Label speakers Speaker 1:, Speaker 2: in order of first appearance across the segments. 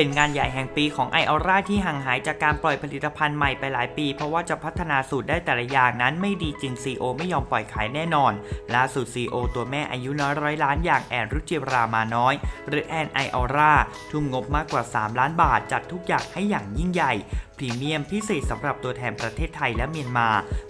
Speaker 1: เป็นงานใหญ่แห่งปีของไอออร่าที่ห่างหายจากการปล่อยผลิตภัณฑ์ใหม่ไปหลายปี เพราะว่าจะพัฒนาสูตรได้แต่ละอย่างนั้นไม่ดีจริง CEO ไม่ยอมปล่อยขายแน่นอน ล่าสุด CEO ตัวแม่อายุน้อยร้อยล้านอย่างแอนรุจิรามาน้อย หรือแอนไอออร่าทุ่มงบมากกว่า 3 ล้านบาทจัดทุกอย่างให้อย่างยิ่งใหญ่ พรีเมียมพิเศษสำหรับตัวแทนประเทศไทยและเมียนมา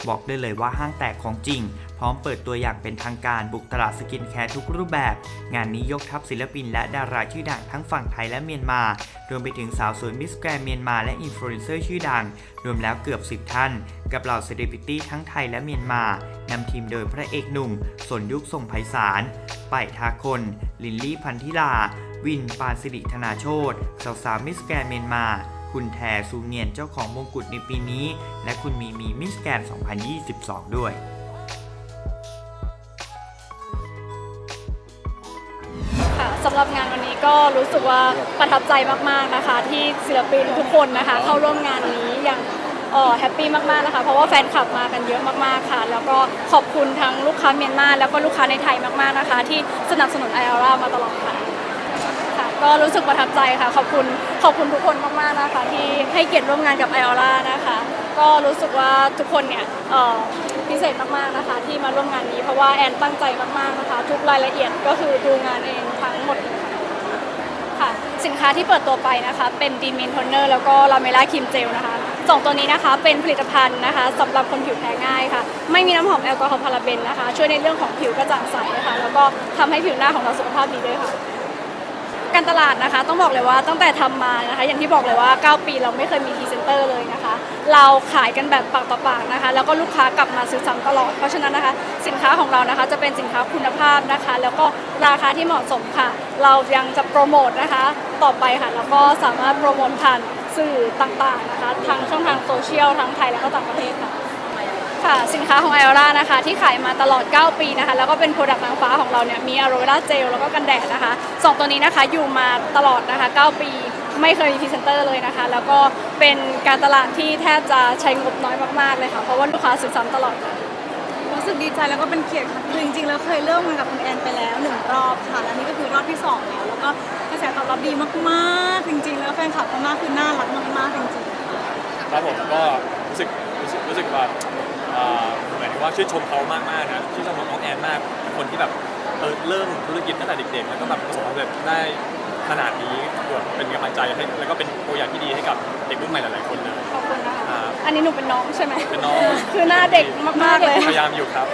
Speaker 1: บอกได้เลยว่าห้างแตกของจริง พร้อมเปิดตัวอย่างเป็นทางการบุกตลาดสกินแคร์ทุกรูปแบบ งานนี้ยกทัพศิลปินและดาราชื่อดังทั้งฝั่งไทยและเมียนมารวมไปถึงสาวสวยมิสแกรนเมียนมาและอินฟลูเอนเซอร์ชื่อดัง รวมแล้วเกือบ 10 ท่าน กับเหล่าเซเลบริตี้ทั้งไทยและเมียนมานำทีมโดยพระเอกหนุ่มสนยุคทรงไพศาลป่ายทาคน ลินลี่พันธิลา วิน ปานสิริธนาโชตสาวสาวมิสแกรนเมียนมา คุณแทซูเนียนเจ้าของมงกุฎในปีนี้ และคุณมีมีมิสแกรน2022 ด้วย
Speaker 2: ค่ะสำหรับงานวันนี้ก็รู้สึกว่าประทับใจมากๆนะคะ ที่ศิลปินทุกคนนะคะ เข้าร่วมงานนี้อย่างเอ่อแฮปปี้มากๆนะคะ เพราะว่าแฟนคลับมากันเยอะมากๆค่ะ แล้วก็ขอบคุณทั้งลูกค้าเมียนมาแล้วก็ลูกค้าในไทยมากๆนะคะ ที่สนับสนุนไอออร่ามาตลอดค่ะ ค่ะ ก็รู้สึกประทับใจค่ะ ขอบคุณขอบคุณทุกคนมากๆนะคะ ที่ให้เกียรติร่วมงานกับไอออร่านะคะ ก็รู้สึกว่าทุกคนเนี่ยเอ่อพิเศษมากๆนะคะ ที่มาร่วมงานนี้เพราะว่าแอนตั้งใจมากๆนะคะ ทุกรายละเอียดก็คือดูงานเองทั้งหมดเลยค่ะสินค้าที่เปิดตัวไปนะคะ เป็นดีมินโทนเนอร์แล้วก็ลาเมล่าครีมเจลนะคะสองตัวนี้นะคะเป็นผลิตภัณฑ์นะคะสำหรับคนผิวแพ้ง่ายค่ะ ไม่มีน้ำหอมแอลกอฮอล์พาราเบนนะคะ ช่วยในเรื่องของผิวกระจ่างใสนะคะแล้วก็ทำให้ผิวหน้าของเราสุขภาพดีด้วยค่ะ การตลาดนะคะ ต้องบอกเลยว่าตั้งแต่ทำมานะคะ อย่างที่บอกเลยว่า 9 ปีเราไม่เคยมีพรีเซนเตอร์เลยนะคะ เราขายกันแบบปากต่อปากนะคะ แล้วก็ลูกค้ากลับมาซื้อซ้ำตลอด เพราะฉะนั้นนะคะ สินค้าของเรานะคะจะเป็นสินค้าคุณภาพนะคะ แล้วก็ราคาที่เหมาะสมค่ะ เรายังจะโปรโมทนะคะ ต่อไปค่ะแล้วก็สามารถโปรโมทผ่านสื่อต่างๆนะคะทางช่องทางโซเชียลทั้งไทยและก็ต่างประเทศค่ะ ค่ะสินค้าของไอออร่านะคะที่ขายมาตลอด 9 ปีนะคะแล้วก็เป็นโปรดักต์นางฟ้าของเราเนี่ยมีอะโรเวราเจลแล้วก็กันแดดนะคะสองตัวนี้นะคะอยู่มาตลอดนะคะ 9 ปี ไม่เคยมีพรีเซนเตอร์เลยนะคะ แล้วก็เป็นการตลาดที่แทบจะใช้งบน้อยมากๆเลยค่ะ เพราะว่าลูกค้าซื้อซ้ำตลอดค่ะ
Speaker 3: รู้สึกดีใจแล้วก็เป็นเกียรติค่ะคือจริงๆแล้วเคยเริ่มงานกับคุณแอนไปแล้วหนึ่งรอบค่ะแล้วนี่ก็คือรอบที่สองแล้วแล้วก็กระแสตอบรับดีมากๆจริง ๆ แล้วแฟนคลับเขามากคือน่ารักมากๆจริงๆ
Speaker 4: ครับผมก็รู้สึกรู้สึกรู้สึกแบบ อ่าหมายถึงว่าชื่นชมเขามากมากๆนะชื่นชมน้องแอนมากเป็นคนที่แบบเออเริ่มธุรกิจตั้งแต่เด็กๆแล้วก็แบบประสบความสำเร็จได้ขนาดนี้แบบเป็นกำลังใจให้แล้วก็เป็นตัวอย่างที่ดีให้กับเด็กรุ่นใหม่หลายๆคนเลย
Speaker 2: ขอบคุณนะคะ
Speaker 4: ครับ
Speaker 2: อันนี้หนูเป็นน้องใช่ไหม
Speaker 4: เป็นน้อง
Speaker 2: คือหน้าเด็กมากๆเลย
Speaker 4: พยายามอยู่ครับ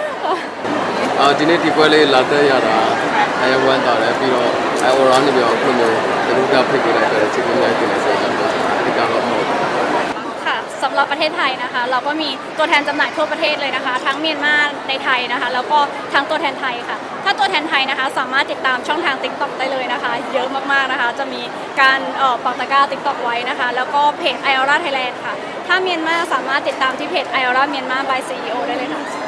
Speaker 5: အာဒီနေ့ဒီပွဲလေးလာတက်ရတာအယဝမ်းတော်တယ်ပြီးတော့အဲ around နေပြီးတော့အခုလိုမျိုးဒီလိုကဖိတ်ပေးလိုက်တဲ့ချိန်မျိုးတင်နေဆို
Speaker 2: ประเทศไทยนะคะ เราก็มีตัวแทนจำหน่ายทั่วประเทศเลยนะคะ ทั้งเมียนมาในไทยนะคะ แล้วก็ทั้งตัวแทนไทยค่ะ ถ้าตัวแทนไทยนะคะ สามารถติดตามช่องทาง t ิ k t o k ได้เลยนะคะ เยอะมากๆนะคะ จะมีการออปักตะกร้า t ิ k t o k ไว้นะคะ แล้วก็เพจไอออร่าไทยแลนด์ค่ะ ถ้าเมียนมาสามารถติดตามที่เพจไอออร่าเมียนมาบายซีอีโอได้เลยค่ะ